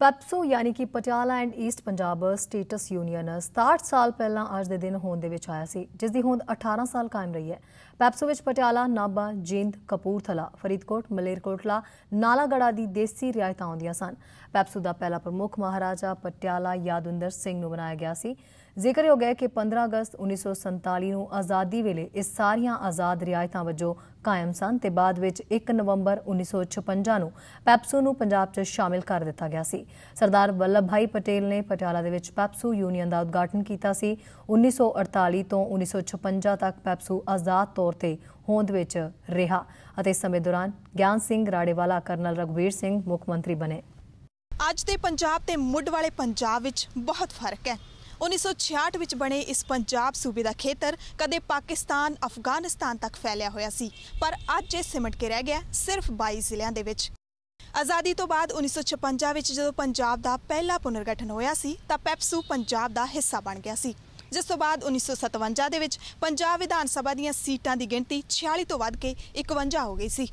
ਪੈਪਸੋ ਯਾਨੀ ਕਿ Patiala and east Punjab states union 67 ਸਾਲ ਪਹਿਲਾਂ ਅੱਜ ਦੇ ਦਿਨ ਹੋਂਦ ਦੇ ਵਿੱਚ ਆਇਆ ਸੀ, ਜਿਸ ਦੀ ਹੋਂਦ 18 ਸਾਲ ਕਾਇਮ ਰਹੀ ਹੈ। ਪੈਪਸੋ ਵਿੱਚ ਪਟਿਆਲਾ, ਨਾਭਾ, ਜਿੰਦ, ਕਪੂਰਥਲਾ, ਫਰੀਦਕੋਟ, ਮਲੇਰਕੋਟਲਾ ਨਾਲਾਗੜਾ ਦੀ ਦੇਸੀ ਰਿਆਇਤਾਂ ਆਉਂਦੀਆਂ ਸਨ। ਪੈਪਸੋ ਦਾ ਪਹਿਲਾ ਪ੍ਰਮੁੱਖ ਮਹਾਰਾਜਾ ਪਟਿਆਲਾ ਯਾਦਵਿੰਦਰ ਸਿੰਘ ਨੂੰ ਬਣਾਇਆ ਗਿਆ ਸੀ। ਜ਼ਿਕਰਯੋਗ ਹੈ ਕਿ 15 ਅਗਸਤ 1947 ਨੂੰ ਆਜ਼ਾਦੀ ਵੇਲੇ ਇਹ ਸਾਰੀਆਂ ਆਜ਼ਾਦ ਰਿਆਇਤਾਂ ਵਜੋਂ ਕਾਇਮ ਸਨ ਤੇ ਬਾਅਦ ਵਿੱਚ 1 ਨਵੰਬਰ 1956 ਨੂੰ ਪੈਪਸੂ ਨੂੰ ਪੰਜਾਬ 'ਚ ਸ਼ਾਮਿਲ ਕਰ ਦਿੱਤਾ ਗਿਆ ਸੀ। ਸਰਦਾਰ ਵੱਲਭ ਭਾਈ ਪਟੇਲ ਨੇ ਪਟਿਆਲਾ ਦੇ ਵਿੱਚ ਪੈਪਸੂ ਯੂਨੀਅਨ ਦਾ ਉਦਘਾਟਨ ਕੀਤਾ ਸੀ। 1948 ਤੋਂ 1956 ਤੱਕ ਪੈਪਸੂ ਆਜ਼ਾਦ ਤੌਰ ਤੇ ਹੋਂਦ ਵਿੱਚ ਰਿਹਾ ਅਤੇ ਇਸ ਸਮੇਂ ਦੌਰਾਨ ਗਿਆਨ ਸਿੰਘ ਰਾੜੇਵਾਲਾ, ਕਰਨਲ ਰਗਵੀਰ ਸਿੰਘ ਮੁੱਖ ਮੰਤਰੀ ਬਣੇ। ਅੱਜ ਦੇ ਪੰਜਾਬ ਤੇ ਮੁੱਢ ਵਾਲੇ ਪੰਜਾਬ ਵਿੱਚ ਬਹੁਤ ਫ਼ਰਕ ਹੈ। 1966 ਵਿੱਚ ਬਣੇ ਇਸ ਪੰਜਾਬ ਸੂਬੇ ਦਾ ਖੇਤਰ ਕਦੇ ਪਾਕਿਸਤਾਨ, ਅਫਗਾਨਿਸਤਾਨ ਤੱਕ ਫੈਲਿਆ ਹੋਇਆ ਸੀ, ਪਰ ਅੱਜ ਇਹ ਸਿਮਟ ਕੇ ਰਹਿ ਗਿਆ ਸਿਰਫ 22 ਜ਼ਿਲ੍ਹਿਆਂ ਦੇ ਵਿੱਚ। ਆਜ਼ਾਦੀ ਤੋਂ ਬਾਅਦ 1956 ਵਿੱਚ ਜਦੋਂ ਪੰਜਾਬ ਦਾ ਪਹਿਲਾ ਪੁਨਰਗਠਨ ਹੋਇਆ ਸੀ, ਤਾਂ ਪੈਪਸੂ ਪੰਜਾਬ ਦਾ ਹਿੱਸਾ ਬਣ ਗਿਆ ਸੀ। ਜਿਸ ਤੋਂ ਬਾਅਦ 1957 ਦੇ ਵਿੱਚ ਪੰਜਾਬ ਵਿਧਾਨ ਸਭਾ ਦੀਆਂ ਸੀਟਾਂ ਦੀ ਗਿਣਤੀ 46 ਤੋਂ ਵੱਧ ਕੇ 51 ਹੋ ਗਈ ਸੀ।